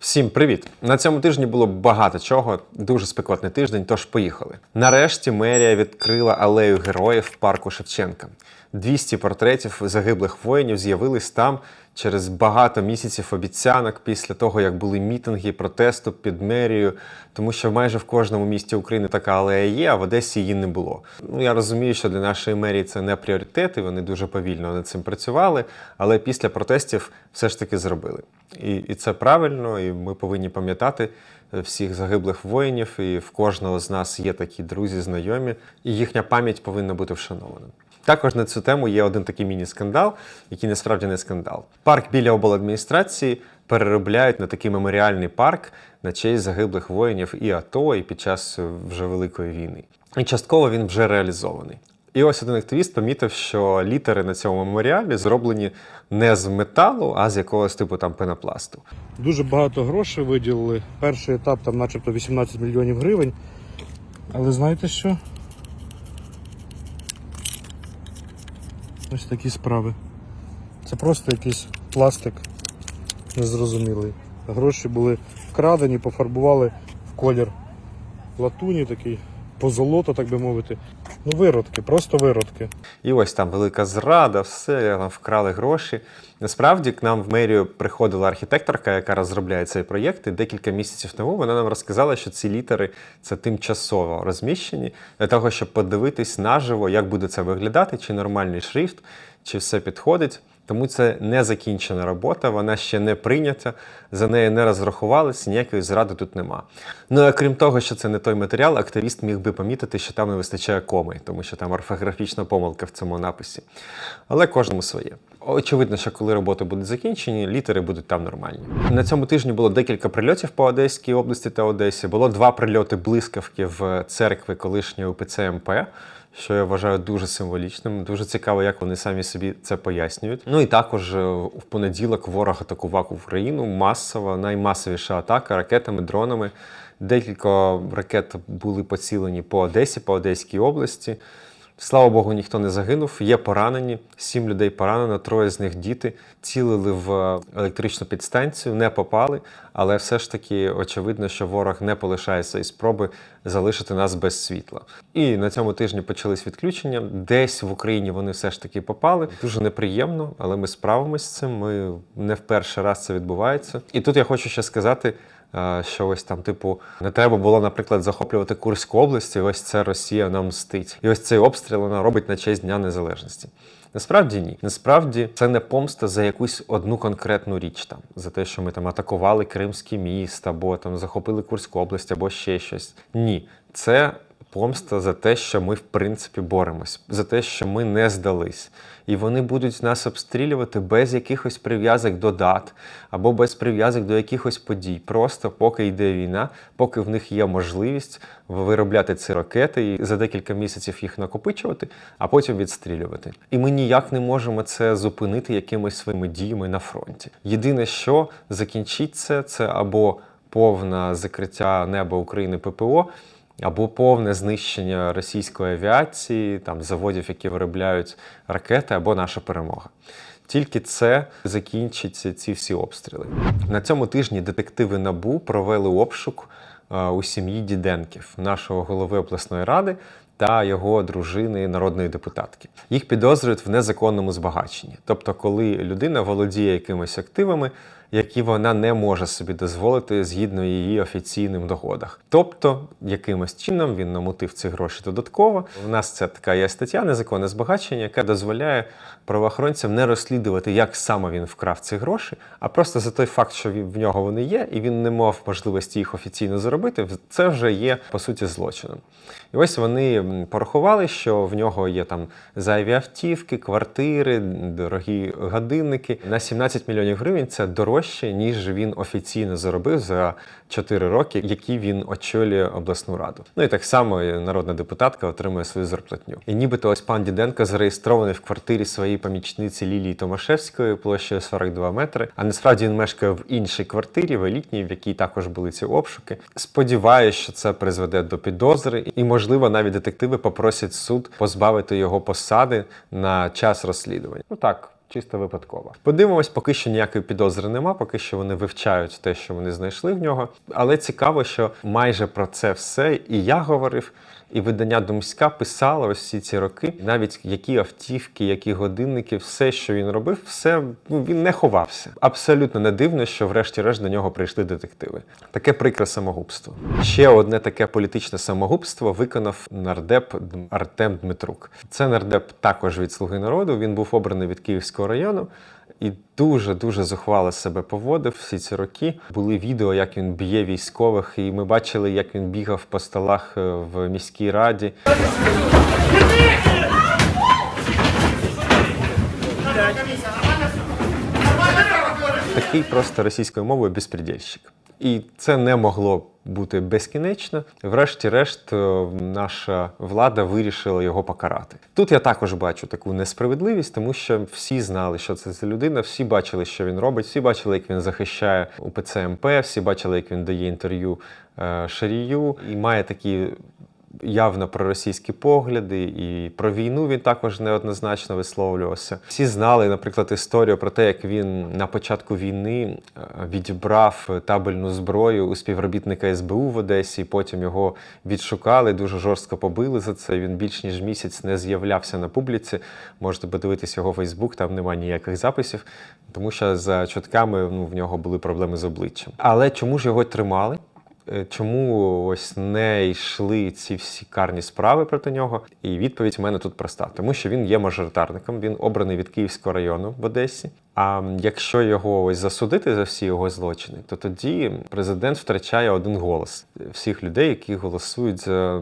Всім привіт! На цьому тижні було багато чого, дуже спекотний тиждень, тож поїхали. Нарешті мерія відкрила алею героїв парку Шевченка. 200 портретів загиблих воїнів з'явились там через багато місяців обіцянок після того, як були мітинги протесту під мерією, тому що майже в кожному місті України така алея є, а в Одесі її не було. Ну я розумію, що для нашої мерії це не пріоритет, і вони дуже повільно над цим працювали, але після протестів все ж таки зробили. І, і це правильно, і ми повинні пам'ятати е, всіх загиблих воїнів, і в кожного з нас є такі друзі, знайомі, і їхня пам'ять повинна бути вшанована. Також на цю тему є один такий міні-скандал, який насправді не скандал. Парк біля обладміністрації переробляють на такий меморіальний парк на честь загиблих воїнів і АТО, і під час вже Великої війни. І частково він вже реалізований. І ось один активіст помітив, що літери на цьому меморіалі зроблені не з металу, а з якогось типу там пенопласту. Дуже багато грошей виділили. Перший етап там начебто 18 мільйонів гривень. Але знаєте що? Ось такі справи. Це просто якийсь пластик незрозумілий. Гроші були вкрадені, пофарбували в колір латуні такий, позолото, так би мовити. Ну, виродки, просто виродки. І ось там велика зрада, все, там вкрали гроші. Насправді к нам в мерію приходила архітекторка, яка розробляє цей проєкт. І декілька місяців тому вона нам розказала, що ці літери це тимчасово розміщені для того, щоб подивитись наживо, як буде це виглядати, чи нормальний шрифт, чи все підходить. Тому це не закінчена робота, вона ще не прийнята, за нею не розрахувалися, ніякої зради тут нема. Ну а крім того, що це не той матеріал, активіст міг би помітити, що там не вистачає коми, тому що там орфографічна помилка в цьому написі. Але кожному своє. Очевидно, що коли роботи будуть закінчені, літери будуть там нормальні. На цьому тижні було декілька прильотів по Одеській області та Одесі. Було два прильоти блискавки в церкви колишньої УПЦ МП що я вважаю дуже символічним. Дуже цікаво, як вони самі собі це пояснюють. Ну і також е, в понеділок ворог атакував Україну масово, наймасовіша атака ракетами, дронами. Декілька ракет були поцілені по Одесі, по Одеській області. Слава Богу, ніхто не загинув. Є поранені. Сім людей поранено, троє з них діти. Цілили в електричну підстанцію, не попали, але все ж таки очевидно, що ворог не полишає свої спроби залишити нас без світла. І на цьому тижні почались відключення. Десь в Україні вони все ж таки попали. Дуже неприємно, але ми справимось з цим. Ми не в перший раз це відбувається. І тут я хочу ще сказати. Е, Що ось там, типу, не треба було, наприклад, захоплювати Курську область, і ось це Росія нам мстить. І ось цей обстріл вона робить на честь Дня Незалежності. Насправді ні. Насправді це не помста за якусь одну конкретну річ там, за те, що ми там атакували Кримський міст, або там захопили Курську область, або ще щось. Ні, це помста за те, що ми в принципі боремось, за те, що ми не здались. І вони будуть нас обстрілювати без якихось прив'язок до дат або без прив'язок до якихось подій. Просто поки йде війна, поки в них є можливість виробляти ці ракети і за декілька місяців їх накопичувати, а потім відстрілювати. І ми ніяк не можемо це зупинити якимись своїми діями на фронті. Єдине, що закінчить це, це або повне закриття неба України ППО. Або повне знищення російської авіації, там заводів, які виробляють ракети, або наша перемога. Тільки це закінчить ці всі обстріли. На цьому тижні детективи НАБУ провели обшук е, у сім'ї Діденків, нашого голови обласної ради та його дружини народної депутатки. Їх підозрюють в незаконному збагаченні. Тобто, коли людина володіє якимись активами, які вона не може собі дозволити згідно її офіційним доходах. Тобто, якимось чином він намутив ці гроші додатково. У нас це така є стаття незаконне збагачення, яка дозволяє правоохоронцям не розслідувати, як саме він вкрав ці гроші, а просто за той факт, що в нього вони є, і він не мав можливості їх офіційно заробити, це вже є по суті злочином. І ось вони порахували, що в нього є там зайві автівки, квартири, дорогі годинники. На 17 мільйонів гривень це дорожче, ніж він офіційно заробив за 4 роки, які він очолює обласну раду. Ну і так само народна депутатка отримує свою зарплатню. І нібито ось пан Діденко зареєстрований в квартирі своєї помічниці Лілії Томашевської площею 42 метри. А насправді він мешкає в іншій квартирі, в елітній, в якій також були ці обшуки. Сподіваюсь, що це призведе до підозри, і можливо навіть детективи попросять суд позбавити його посади на час розслідування. Ну так. Чисто випадково. Подивимось, поки що ніякої підозри нема, поки що вони вивчають те, що вони знайшли в нього. Але цікаво, що майже про це все і я говорив, і видання Думська писало ось всі ці роки, навіть які автівки, які годинники, все, що він робив, все ну, він не ховався. Абсолютно не дивно, що врешті-решт до нього прийшли детективи. Таке прикре самогубство. Ще одне таке політичне самогубство виконав нардеп Артем Дмитрук. Це нардеп також від Слуги народу. Він був обраний від Київського району. І дуже дуже зухвало себе поводив всі ці роки. Були відео, як він б'є військових, і ми бачили, як він бігав по столах е, в міській раді. Такий просто російською мовою безпредельщик. І це не могло бути безкінечна. Врешті-решт, е, наша влада вирішила його покарати. Тут я також бачу таку несправедливість, тому що всі знали, що це за людина, всі бачили, що він робить, всі бачили, як він захищає УПЦ МП, всі бачили, як він дає інтерв'ю е, Шарію і має такі явно проросійські погляди, і про війну він також неоднозначно висловлювався. Всі знали, наприклад, історію про те, як він на початку війни е, відібрав табельну зброю у співробітника СБУ в Одесі. Потім його відшукали, дуже жорстко побили за це. Він більш ніж місяць не з'являвся на публіці. Можете подивитись його Фейсбук, там немає ніяких записів, тому що за чутками ну, в нього були проблеми з обличчям. Але чому ж його тримали? Е, Чому ось не йшли ці всі карні справи проти нього? І відповідь в мене тут проста: тому що він є мажоритарником, він обраний від Київського району в Одесі. А якщо його ось засудити за всі його злочини, то тоді президент втрачає один голос всіх людей, які голосують за,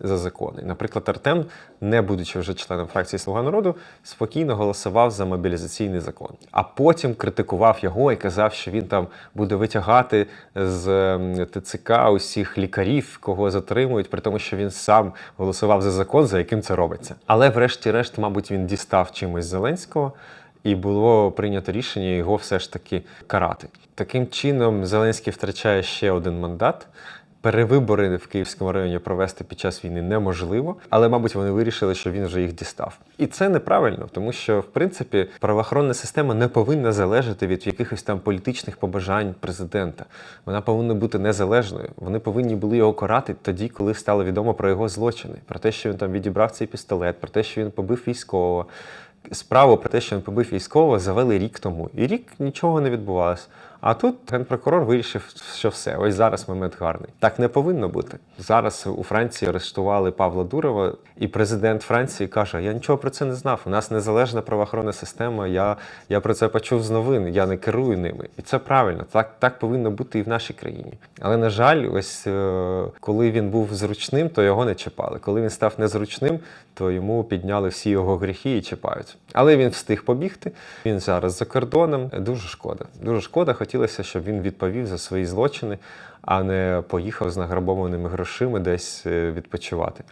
за закони. Наприклад, Артем, не будучи вже членом фракції Слуга народу, спокійно голосував за мобілізаційний закон, а потім критикував його і казав, що він там буде витягати з ТЦК усіх лікарів, кого затримують, при тому, що він сам голосував за закон, за яким це робиться. Але, врешті-решт, мабуть, він дістав чимось Зеленського. І було прийнято рішення його все ж таки карати. Таким чином, Зеленський втрачає ще один мандат. Перевибори в Київському районі провести під час війни неможливо, але, мабуть, вони вирішили, що він вже їх дістав. І це неправильно, тому що, в принципі, правоохоронна система не повинна залежати від якихось там політичних побажань президента. Вона повинна бути незалежною. Вони повинні були його карати тоді, коли стало відомо про його злочини, про те, що він там відібрав цей пістолет, про те, що він побив військового. Справу про те, що він побив військового, завели рік тому. І рік нічого не відбувалося. А тут генпрокурор вирішив, що все, ось зараз момент гарний. Так не повинно бути. Зараз у Франції арештували Павла Дурова, і президент Франції каже: Я нічого про це не знав. У нас незалежна правоохоронна система. Я, я про це почув з новин, я не керую ними. І це правильно. Так, так повинно бути і в нашій країні. Але на жаль, ось е, коли він був зручним, то його не чіпали. Коли він став незручним, то йому підняли всі його гріхи і чіпають. Але він встиг побігти. Він зараз за кордоном. Дуже шкода. Дуже шкода. Хотілося, щоб він відповів за свої злочини, а не поїхав з награбованими грошима десь е, відпочивати.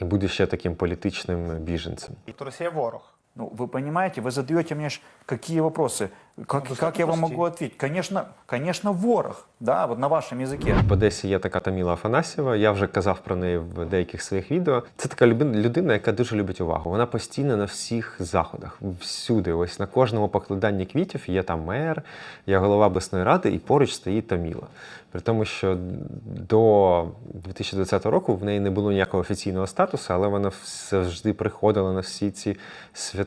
І буде ще таким політичним біженцем. То Росія ворог. Ну, вы понимаете, вы задаете мне ж какие вопросы? Как, Ну, как я вам прости. могу ответить? Конечно, конечно, ворог, да, вот на вашем языке. В Одесі є така Таміла Афанасьєва. Я вже казав про неї в деяких своїх відео. Це така люби- людина, яка дуже любить увагу. Вона постійно на всіх заходах, всюди. Ось на кожному покладанні квітів є там мер, є голова обласної ради, і поруч стоїть Таміла. При тому, що до 2020 року в неї не було ніякого офіційного статусу, але вона завжди приходила на всі ці свята,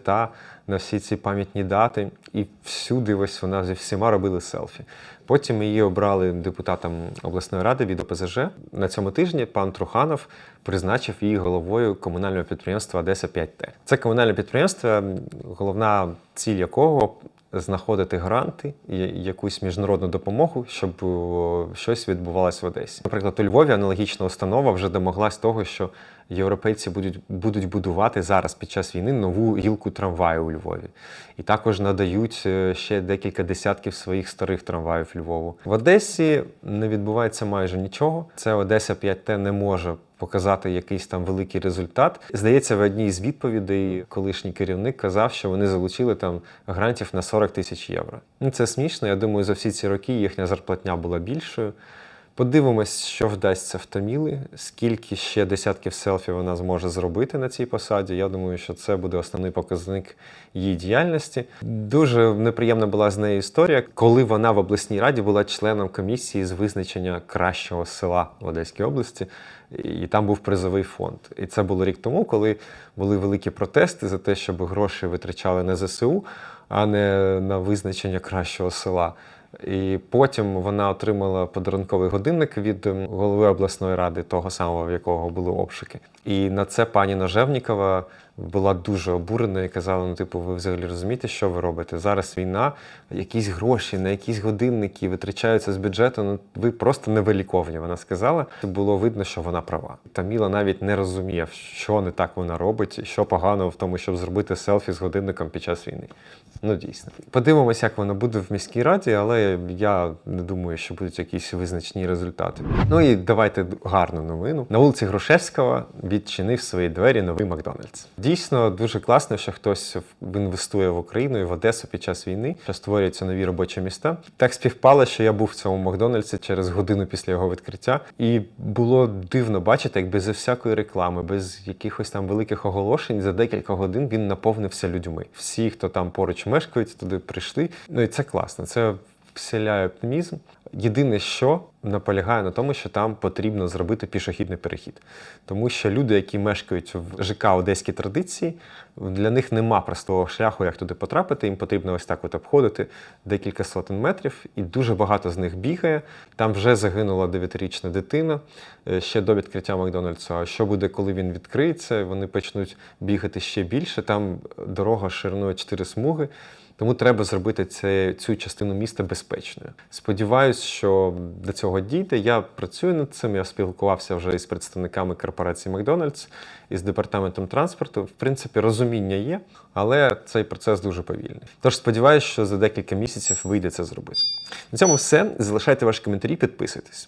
на всі ці пам'ятні дати, і всюди ось вона зі всіма робили селфі. Потім її обрали депутатом обласної ради від ОПЗЖ. На цьому тижні пан Труханов призначив її головою комунального підприємства Одеса 5Т. Це комунальне підприємство, головна ціль якого знаходити гранти якусь міжнародну допомогу, щоб щось відбувалося в Одесі. Наприклад, у Львові аналогічна установа вже домоглась того, що європейці будуть, будуть будувати зараз під час війни нову гілку трамваю у Львові. І також надають е, ще декілька десятків своїх старих трамваїв Львову. В Одесі не відбувається майже нічого. Це Одеса 5Т не може показати якийсь там великий результат. Здається, в одній з відповідей колишній керівник казав, що вони залучили там грантів на 40 тисяч євро. Ну це смішно. Я думаю, за всі ці роки їхня зарплатня була більшою. Подивимось, що вдасться в Таміли, скільки ще десятків селфі вона зможе зробити на цій посаді. Я думаю, що це буде основний показник її діяльності. Дуже неприємна була з нею історія, коли вона в обласній раді була членом комісії з визначення кращого села в Одеській області, і там був призовий фонд. І це було рік тому, коли були великі протести за те, щоб гроші витрачали на ЗСУ, а не на визначення кращого села. І потім вона отримала подарунковий годинник від голови обласної ради, того самого, в якого були обшуки. І на це пані Ножевнікова була дуже обурена і казала: ну, типу, ви взагалі розумієте, що ви робите? Зараз війна, якісь гроші на якісь годинники витрачаються з бюджету. Ну ви просто невиліковні. Вона сказала. Було видно, що вона права. Таміла навіть не розуміє, що не так вона робить, і що поганого в тому, щоб зробити селфі з годинником під час війни. Ну дійсно. Подивимось, як воно буде в міській раді, але я не думаю, що будуть якісь визначні результати. Ну і давайте гарну новину. На вулиці Грушевського відчинив свої двері новий Макдональдс. Дійсно, дуже класно, що хтось інвестує в Україну і в Одесу під час війни, що створюються нові робочі міста. Так співпало, що я був в цьому Макдональдсі через годину після його відкриття, і було дивно бачити, як без всякої реклами, без якихось там великих оголошень, за декілька годин він наповнився людьми. Всі, хто там поруч мешкають, туди прийшли. Ну і це класно. Це вселяє оптимізм. Єдине, що наполягає на тому, що там потрібно зробити пішохідний перехід. Тому що люди, які мешкають в ЖК Одеські традиції, для них нема простого шляху, як туди потрапити. Їм потрібно ось так от обходити декілька сотень метрів, і дуже багато з них бігає. Там вже загинула 9-річна дитина е, ще до відкриття Макдональдсу. А що буде, коли він відкриється? Вони почнуть бігати ще більше. Там дорога шириною 4 смуги. Тому треба зробити це, цю частину міста безпечною. Сподіваюсь, що до цього дійде. Я працюю над цим. Я спілкувався вже із представниками корпорації Макдональдс із департаментом транспорту. В принципі, розуміння є, але цей процес дуже повільний. Тож сподіваюся, що за декілька місяців вийде це зробити. На цьому все. Залишайте ваші коментарі, підписуйтесь.